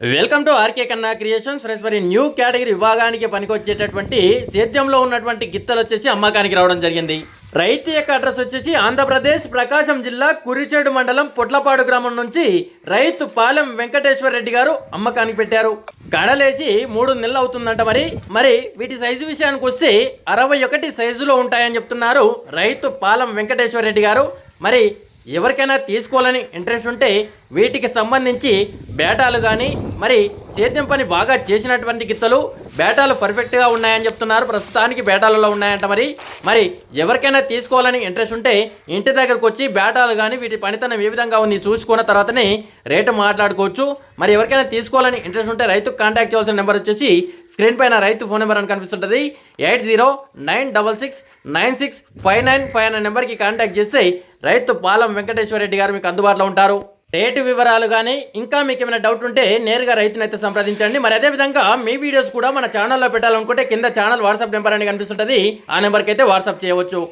Welcome to R K Kanna creations friends మరి new category విభాగానికి పనికొచ్చేటటువంటి సేద్యంలో ఉన్నటువంటి గిత్తలు వచ్చేసి అమ్మకానికి రావడం జరిగింది. రైతు యొక్క అడ్రస్ వచ్చేసి ఆంధ్రప్రదేశ్ ప్రకాశం జిల్లా కురిచేడు మండలం పొట్లపాడు గ్రామం నుంచి రైతు పాలెం వెంకటేశ్వర రెడ్డి గారు అమ్మకానికి పెట్టారు. కడలేసి మూడు నెలలు అవుతుందంట మరి. మరి వీటి సైజు విషయానికి వస్తే అరవై ఒకటి సైజులో ఉంటాయని చెప్తున్నారు రైతు పాలెం వెంకటేశ్వర రెడ్డి గారు. మరి ఎవరికైనా తీసుకోవాలని ఇంట్రెస్ట్ ఉంటే వీటికి సంబంధించి బేటాలు కానీ మరి సేద్యం పని బాగా చేసినటువంటి గిత్తలు బేటాలు పర్ఫెక్ట్గా ఉన్నాయని చెప్తున్నారు. ప్రస్తుతానికి బేటాలలో ఉన్నాయంట మరి. మరి ఎవరికైనా తీసుకోవాలని ఇంట్రెస్ట్ ఉంటే ఇంటి దగ్గరకు వచ్చి బేటాలు కానీ వీటి పనితనం ఏ విధంగా ఉంది చూసుకున్న తర్వాతనే రేటు మాట్లాడుకోవచ్చు. మరి ఎవరికైనా తీసుకోవాలని ఇంట్రెస్ట్ ఉంటే రైతుకు కాంటాక్ట్ చేయాల్సిన నెంబర్ వచ్చేసి స్క్రీన్ పైన రైతు ఫోన్ నెంబర్ అని కనిపిస్తుంటుంది. Eight zero nine double six nine six five nine five అనే నెంబర్కి కాంటాక్ట్ చేస్తే రైతు పాలం వెంకటేశ్వర రెడ్డి గారు మీకు అందుబాటులో ఉంటారు. రేటు వివరాలు కానీ ఇంకా మీకు ఏమైనా డౌట్ ఉంటే నేరుగా రైతునైతే అయితే సంప్రదించండి. మరి అదేవిధంగా మీ వీడియోస్ కూడా మన ఛానల్లో పెట్టాలనుకుంటే కింద ఛానల్ వాట్సాప్ నెంబర్ అని కనిపిస్తుంటుంది. ఆ నెంబర్కి అయితే వాట్సాప్ చేయవచ్చు.